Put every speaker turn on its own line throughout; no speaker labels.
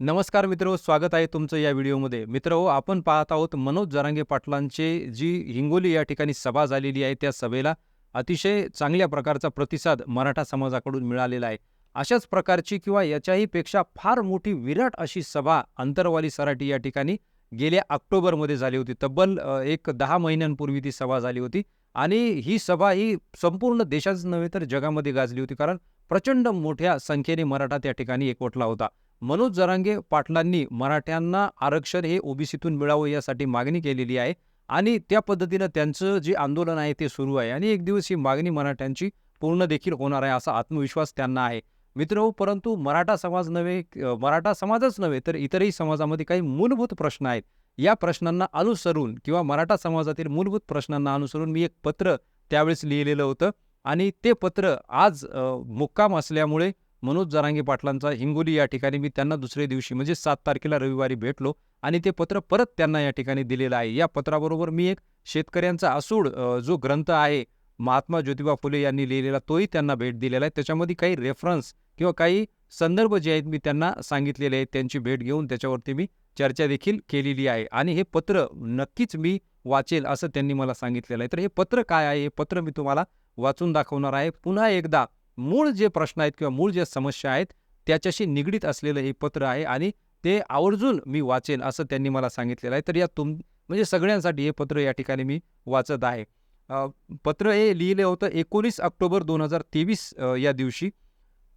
नमस्कार मित्र स्वागत आहे तुमचं या व्हिडिओमध्ये. मित्र हो आपण पाहत आहोत मनोज जरांगे पाटलांचे जी हिंगोली या ठिकाणी सभा झालेली आहे त्या सभेला अतिशय चांगल्या प्रकारचा प्रतिसाद मराठा समाजाकडून मिळालेला आहे. अशाच प्रकारची किंवा याच्याही पेक्षा फार मोठी विराट अशी सभा अंतरवाली सराटी या ठिकाणी गेल्या ऑक्टोबरमध्ये झाली होती. तब्बल एक दहा महिन्यांपूर्वी ती सभा झाली होती आणि ही सभा ही संपूर्ण देशाच नव्हे तर जगामध्ये गाजली होती कारण प्रचंड मोठ्या संख्येने मराठा त्या ठिकाणी एकवटला होता. मनोज जरांगे पाटलांनी मराठ्यांना आरक्षण हे ओबीसीतून मिळावं यासाठी मागणी केलेली आहे आणि त्या पद्धतीनं त्यांचं जे आंदोलन आहे ते सुरू आहे आणि एक दिवस ही मागणी मराठ्यांची पूर्ण देखील होणार आहे असा आत्मविश्वास त्यांना आहे. मित्र परंतु मराठा समाज नव्हे मराठा समाजच नव्हे तर इतरही समाजामध्ये काही मूलभूत प्रश्न आहेत. या प्रश्नांना अनुसरून किंवा मराठा समाजातील मूलभूत प्रश्नांना अनुसरून मी एक पत्र त्यावेळेस लिहिलेलं होतं आणि ते पत्र आज मुक्काम असल्यामुळे मनोज जरांगे पाटलांचा हिंगोली या ठिकाणी मी त्यांना दुसऱ्या दिवशी म्हणजे सात तारखेला रविवारी भेटलो आणि ते पत्र परत त्यांना या ठिकाणी दिलेलं आहे. या पत्राबरोबर मी एक शेतकऱ्यांचा असूड जो ग्रंथ आहे महात्मा ज्योतिबा फुले यांनी लिहिलेला तोही त्यांना भेट दिलेला आहे. त्याच्यामध्ये काही रेफरन्स किंवा काही संदर्भ जे आहेत मी त्यांना सांगितलेले आहेत. त्यांची भेट घेऊन त्याच्यावरती मी चर्चा देखील केलेली आहे. आणि हे पत्र नक्कीच मी वाचेल असं त्यांनी मला सांगितलेलं आहे. तर हे पत्र काय आहे? हे पत्र मी तुम्हाला वाचून दाखवणार आहे. पुन्हा एकदा मूळ जे प्रश्न आहेत किंवा मूळ ज्या समस्या आहेत त्याच्याशी निगडीत असलेलं हे पत्र आहे आणि ते आवर्जून मी वाचेन असं त्यांनी मला सांगितलेलं आहे. तर या तुम म्हणजे सगळ्यांसाठी हे पत्र या ठिकाणी मी वाचत आहे. पत्र हे लिहिलं होतं एकोणीस ऑक्टोबर दोन हजार तेवीस या दिवशी.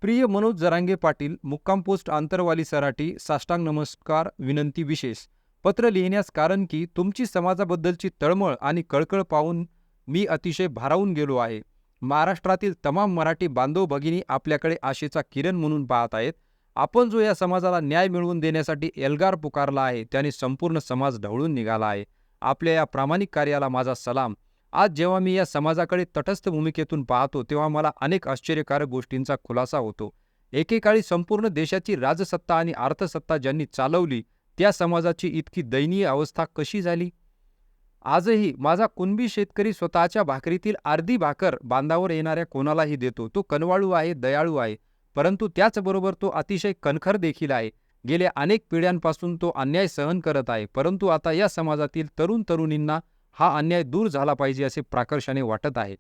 प्रिय मनोज जरांगे पाटील मुक्काम पोस्ट आंतरवाली सराठी साष्टांग नमस्कार विनंती विशेष. पत्र लिहिण्यास कारण की तुमची समाजाबद्दलची तळमळ आणि कळकळ पाहून मी अतिशय भारावून गेलो आहे. महाराष्ट्रातील तमाम मराठी बांधव भगिनी आपल्याकडे आशेचा किरण म्हणून पाहत आहेत. आपण जो या समाजाला न्याय मिळवून देण्यासाठी एल्गार पुकारला आहे त्याने संपूर्ण समाज ढवळून निघाला आहे. आपल्या या प्रामाणिक कार्याला माझा सलाम. आज जेव्हा मी या समाजाकडे तटस्थ भूमिकेतून पाहतो तेव्हा मला अनेक आश्चर्यकारक गोष्टींचा खुलासा होतो. एकेकाळी संपूर्ण देशाची राजसत्ता आणि अर्थसत्ता ज्यांनी चालवली त्या समाजाची इतकी दयनीय अवस्था कशी झाली? आजही माझा कुणबी शेतकरी स्वतःच्या भाकरीतील अर्धी भाकर बांधावर येणाऱ्या कोणालाही देतो. तो कनवाळू आहे दयाळू आहे. परंतु त्याचबरोबर तो अतिशय कणखर देखील आहे. गेल्या अनेक पिढ्यांपासून तो अन्याय सहन करत आहे. परंतु आता या समाजातील तरुण तरुणींना हा अन्याय दूर झाला पाहिजे असे प्राकर्षाने वाटत आहे.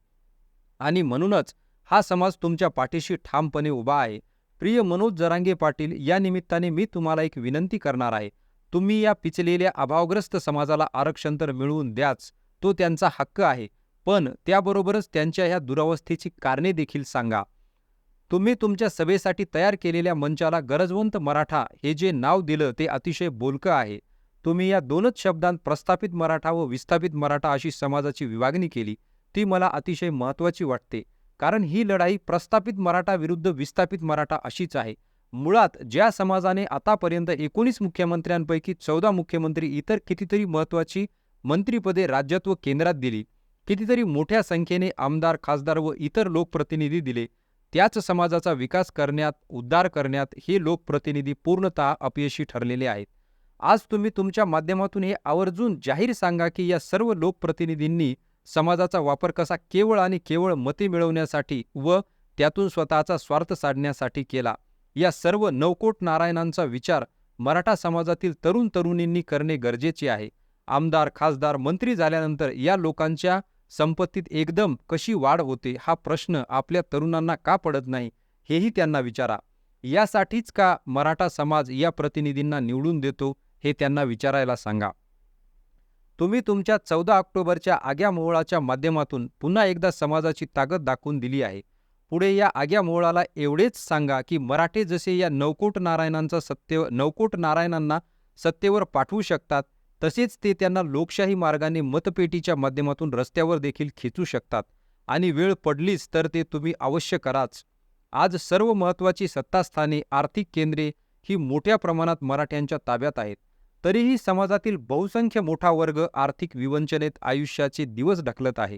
आणि म्हणूनच हा समाज तुमच्या पाठीशी ठामपणे उभा आहे. प्रिय मनोज जरांगे पाटील या निमित्ताने मी तुम्हाला एक विनंती करणार आहे. तुम्ही या पिचलेल्या अभावग्रस्त समाजाला आरक्षण तर मिळवून द्याच तो त्यांचा हक्क आहे. पण त्याबरोबरच त्यांच्या ह्या दुरावस्थेची कारणे देखील सांगा. तुम्ही तुमच्या सभेसाठी तयार केलेल्या मंचाला गरजवंत मराठा हे जे नाव दिलं ते अतिशय बोलकं आहे. तुम्ही या दोनच शब्दांत प्रस्थापित मराठा व विस्थापित मराठा अशी समाजाची विभागणी केली ती मला अतिशय महत्त्वाची वाटते. कारण ही लढाई प्रस्थापित मराठा विरुद्ध विस्थापित मराठा अशीच आहे. मुळात ज्या समाजाने आतापर्यंत एकोणीस मुख्यमंत्र्यांपैकी चौदा मुख्यमंत्री इतर कितीतरी महत्त्वाची मंत्रिपदे राज्यात व केंद्रात दिली कितीतरी मोठ्या संख्येने आमदार खासदार व इतर लोकप्रतिनिधी दिले त्याच समाजाचा विकास करण्यात उद्धार करण्यात हे लोकप्रतिनिधी पूर्णतः अपयशी ठरलेले आहेत. आज तुम्ही तुमच्या माध्यमातून हे आवर्जून जाहीर सांगा की या सर्व लोकप्रतिनिधींनी समाजाचा वापर कसा केवळ आणि केवळ मते मिळवण्यासाठी व त्यातून स्वतःचा स्वार्थ साधण्यासाठी केला. या सर्व नवकोट नारायणांचा विचार मराठा समाजातील तरुण तरुणींनी करणे गरजेचे आहे. आमदार खासदार मंत्री झाल्यानंतर या लोकांच्या संपत्तीत एकदम कशी वाढ होते हा प्रश्न आपल्या तरुणांना का पडत नाही हेही त्यांना विचारा. यासाठीच का मराठा समाज या प्रतिनिधींना निवडून देतो हे त्यांना विचारायला सांगा. तुम्ही तुमच्या चौदा ऑक्टोबरच्या आग्या मोहळाच्या माध्यमातून पुन्हा एकदा समाजाची ताकद दाखवून दिली आहे. पुढे या आग्या मोहळाला एवढेच सांगा की मराठे जसे या नवकोट नारायणांचा सत्य नवकोट नारायणांना सत्तेवर पाठवू शकतात तसेच ते त्यांना लोकशाही मार्गाने मतपेटीच्या माध्यमातून रस्त्यावर देखील खेचू शकतात आणि वेळ पडलीच तर ते तुम्ही अवश्य कराच. आज सर्व महत्त्वाची सत्तास्थाने आर्थिक केंद्रे ही मोठ्या प्रमाणात मराठ्यांच्या ताब्यात आहेत. तरीही समाजातील बहुसंख्य मोठा वर्ग आर्थिक विवंचनेत आयुष्याचे दिवस ढकलत आहे.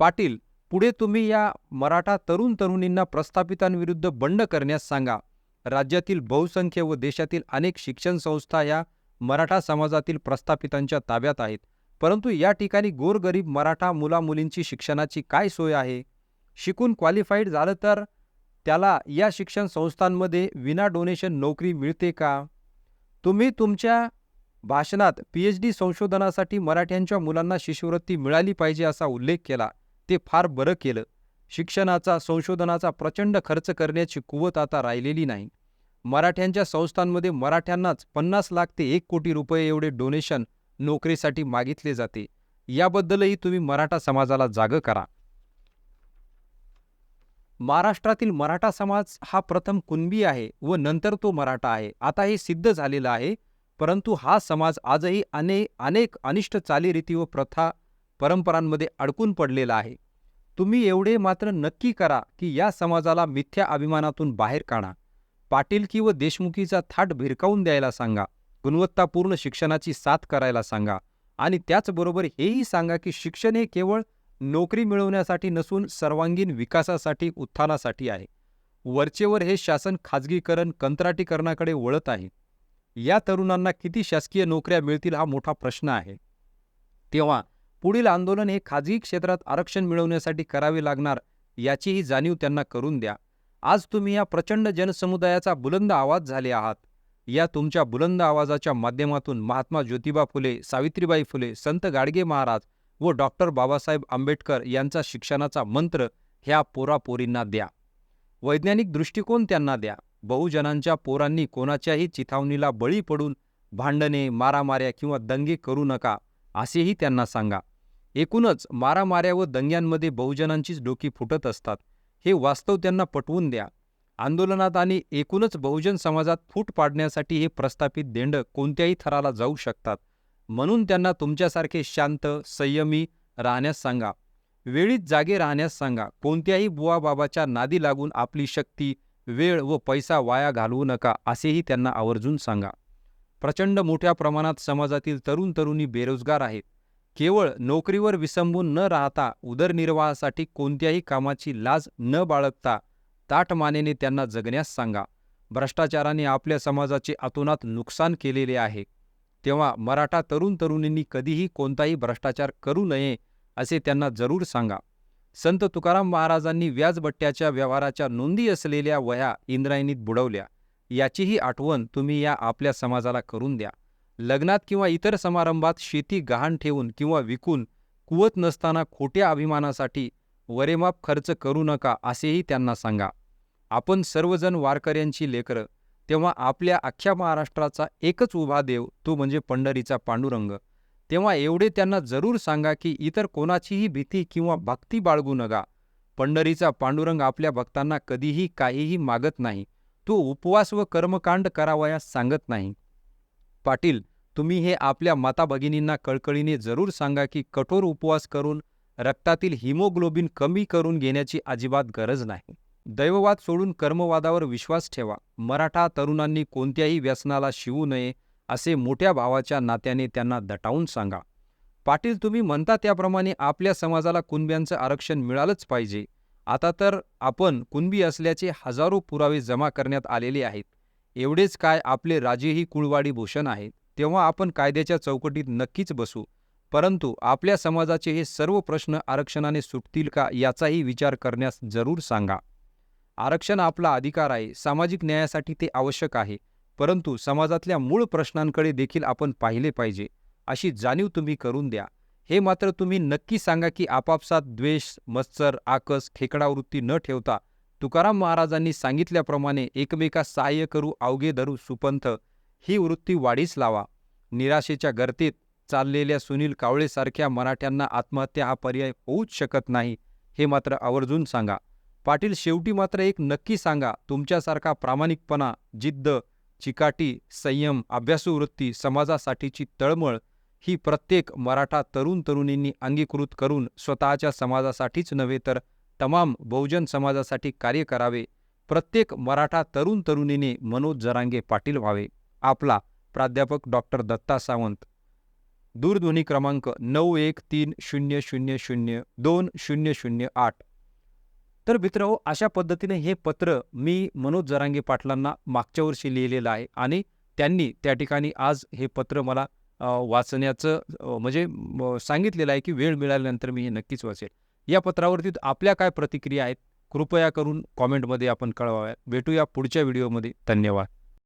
पाटील पुढे तुम्ही या मराठा तरुण तरुणींना प्रस्थापितांविरुद्ध बंड करण्यास सांगा. राज्यातील बहुसंख्य व देशातील अनेक शिक्षण संस्था या मराठा समाजातील प्रस्थापितांच्या ताब्यात आहेत. परंतु या ठिकाणी गोरगरीब मराठा मुलामुलींची शिक्षणाची काय सोय आहे? शिकून क्वालिफाईड झालं तर त्याला या शिक्षण संस्थांमध्ये विना डोनेशन नोकरी मिळते का? तुम्ही तुमच्या भाषणात पी एच डी संशोधनासाठी मराठ्यांच्या मुलांना शिष्यवृत्ती मिळाली पाहिजे असा उल्लेख केला. ते फार बरं केलं. शिक्षणाचा संशोधनाचा प्रचंड खर्च करण्याची कुवत आता राहिलेली नाही. मराठ्यांच्या संस्थांमध्ये मराठ्यांनाच पन्नास लाख ते एक कोटी रुपये एवढे डोनेशन नोकरीसाठी मागितले जाते. याबद्दलही तुम्ही मराठा समाजाला जागं करा. महाराष्ट्रातील मराठा समाज हा प्रथम कुणबी आहे व नंतर तो मराठा आहे. आता हे सिद्ध झालेलं आहे परंतु हा समाज आजही अने अनेक अनिष्ट चालीरीती व प्रथा परंपरांमध्ये अडकून पडलेला आहे. तुम्ही एवढे मात्र नक्की करा की या समाजाला मिथ्या अभिमानातून बाहेर काढा. पाटीलकी व देशमुखीचा थाट भिरकावून द्यायला सांगा. गुणवत्तापूर्ण शिक्षणाची साथ करायला सांगा. आणि त्याचबरोबर हेही सांगा की शिक्षण हे केवळ नोकरी मिळवण्यासाठी नसून सर्वांगीण विकासासाठी उत्थानासाठी आहे. वरचेवर हे शासन खाजगीकरण कंत्राटीकरणाकडे वळत आहे. या तरुणांना किती शासकीय नोकऱ्या मिळतील हा मोठा प्रश्न आहे. तेव्हा पुढील आंदोलन हे खाजगी क्षेत्रात आरक्षण मिळवण्यासाठी करावे लागणार याचीही जाणीव त्यांना करून द्या. आज तुम्ही या प्रचंड जनसमुदायाचा बुलंद आवाज झाले आहात. या तुमच्या बुलंद आवाजाच्या माध्यमातून महात्मा ज्योतिबा फुले सावित्रीबाई फुले संत गाडगे महाराज व डॉक्टर बाबासाहेब आंबेडकर यांचा शिक्षणाचा मंत्र ह्या पोरापोरींना द्या. वैज्ञानिक दृष्टिकोन त्यांना द्या. बहुजनांच्या पोरांनी कोणाच्याही चिथावणीला बळी पडून भांडणे मारामाऱ्या किंवा दंगे करू नका असेही त्यांना सांगा. एकूणच मारामाऱ्या व दंग्यांमध्ये बहुजनांचीच डोकी फुटत असतात. हे वास्तव त्यांना पटवून द्या. आंदोलनात आणि एकूणच बहुजन समाजात फूट पाडण्यासाठी हे प्रस्थापित देंड कोणत्याही थराला जाऊ शकतात. म्हणून त्यांना तुमच्यासारखे शांत संयमी राहण्यास सांगा. वेळीच जागे राहण्यास सांगा. कोणत्याही बुवाबाबाच्या नादी लागून आपली शक्ती वेळ व पैसा वाया घालवू नका असेही त्यांना आवर्जून सांगा. प्रचंड मोठ्या प्रमाणात समाजातील तरुण तरुणी बेरोजगार आहेत. केवळ नोकरीवर विसंबून न राहता उदरनिर्वाहासाठी कोणत्याही कामाची लाज न बाळगता ताटमानेने त्यांना जगण्यास सांगा. भ्रष्टाचाराने आपल्या समाजाचे अतोनात नुकसान केलेले आहे. तेव्हा मराठा तरुण तरुणींनी कधीही कोणताही भ्रष्टाचार करू नये असे त्यांना जरूर सांगा. संत तुकाराम महाराजांनी व्याजबट्ट्याच्या व्यवहाराच्या नोंदी असलेल्या वह्या इंद्रायणीत बुडवल्या. याचीही आठवण तुम्ही या आपल्या समाजाला करून द्या. लग्नात किंवा इतर समारंभात शेती गहाण ठेवून किंवा विकून कुवत नसताना खोट्या अभिमानासाठी वरेमाप खर्च करू नका असेही त्यांना सांगा. आपण सर्वजण वारकऱ्यांची लेकरं तेव्हा आपल्या अख्ख्या महाराष्ट्राचा एकच उभा देव तो म्हणजे पंढरीचा पांडुरंग. तेव्हा एवढे त्यांना जरूर सांगा की इतर कोणाचीही भीती किंवा भक्ती बाळगू नका. पंढरीचा पांडुरंग आपल्या भक्तांना कधीही काहीही मागत नाही. तो उपवास व कर्मकांड करावयास सांगत नाही. पाटील तुम्ही हे आपल्या माता भगिनींना कळकळीने जरूर सांगा की कठोर उपवास करून रक्तातील हिमोग्लोबिन कमी करून घेण्याची अजिबात गरज नाही. दैववाद सोडून कर्मवादावर विश्वास ठेवा. मराठा तरुणांनी कोणत्याही व्यसनाला शिवू नये असे मोठ्या भावाच्या नात्याने त्यांना दटावून सांगा. पाटील तुम्ही म्हणता त्याप्रमाणे आपल्या समाजाला कुणब्यांचं आरक्षण मिळालंच पाहिजे. आता तर आपण कुणबी असल्याचे हजारो पुरावे जमा करण्यात आलेले आहेत. एवढेच काय आपले राजेही कुळवाडी भूषण आहेत तेव्हा आपण कायद्याच्या चौकटीत नक्कीच बसू. परंतु आपल्या समाजाचे हे सर्व प्रश्न आरक्षणाने सुटतील का याचाही विचार करण्यास जरूर सांगा. आरक्षण आपला अधिकार आहे सामाजिक न्यायासाठी ते आवश्यक आहे परंतु समाजातल्या मूळ प्रश्नांकडे देखील आपण पाहिले पाहिजे अशी जाणीव तुम्ही करून द्या. हे मात्र तुम्ही नक्की सांगा की आपापसात द्वेष मत्सर आकस खेकडावृत्ती न ठेवता तुकाराम महाराजांनी सांगितल्याप्रमाणे एकमेका सहाय्य करू अवघे धरू सुपंथ ही वृत्ती वाढीस लावा. निराशेच्या गर्तेत चाललेल्या सुनील कावळेसारख्या मराठ्यांना आत्महत्या हा पर्याय होऊच शकत नाही हे मात्र आवर्जून सांगा. पाटील शेवटी मात्र एक नक्की सांगा तुमच्यासारखा प्रामाणिकपणा जिद्द चिकाटी संयम अभ्यासू वृत्ती समाजासाठीची तळमळ ही प्रत्येक मराठा तरुण तरुणींनी अंगीकृत करून स्वतःच्या समाजासाठीच नव्हे तर तमाम बहुजन समाजासाठी कार्य करावे. प्रत्येक मराठा तरुण तरुणीने मनोज जरांगे पाटील व्हावे. आपला प्राध्यापक डॉक्टर दत्ता सावंत. दूरध्वनी क्रमांक नऊ एक तीन शून्य शून्य शून्य दोन शून्य शून्य आठ. तर मित्र अशा पद्धतीने हे पत्र मी मनोज जरांगे पाटलांना मागच्या वर्षी लिहिलेलं आहे आणि त्यांनी त्या ठिकाणी आज हे पत्र मला वाचण्याचं म्हणजे सांगितलेलं आहे की वेळ मिळाल्यानंतर मी हे नक्कीच वाचेल. या पत्रावरती आपल्या काय प्रतिक्रिया आहेत कृपया करून कॉमेंटमध्ये आपण कळवाव्या भेटूया पुढच्या व्हिडिओमध्ये. धन्यवाद.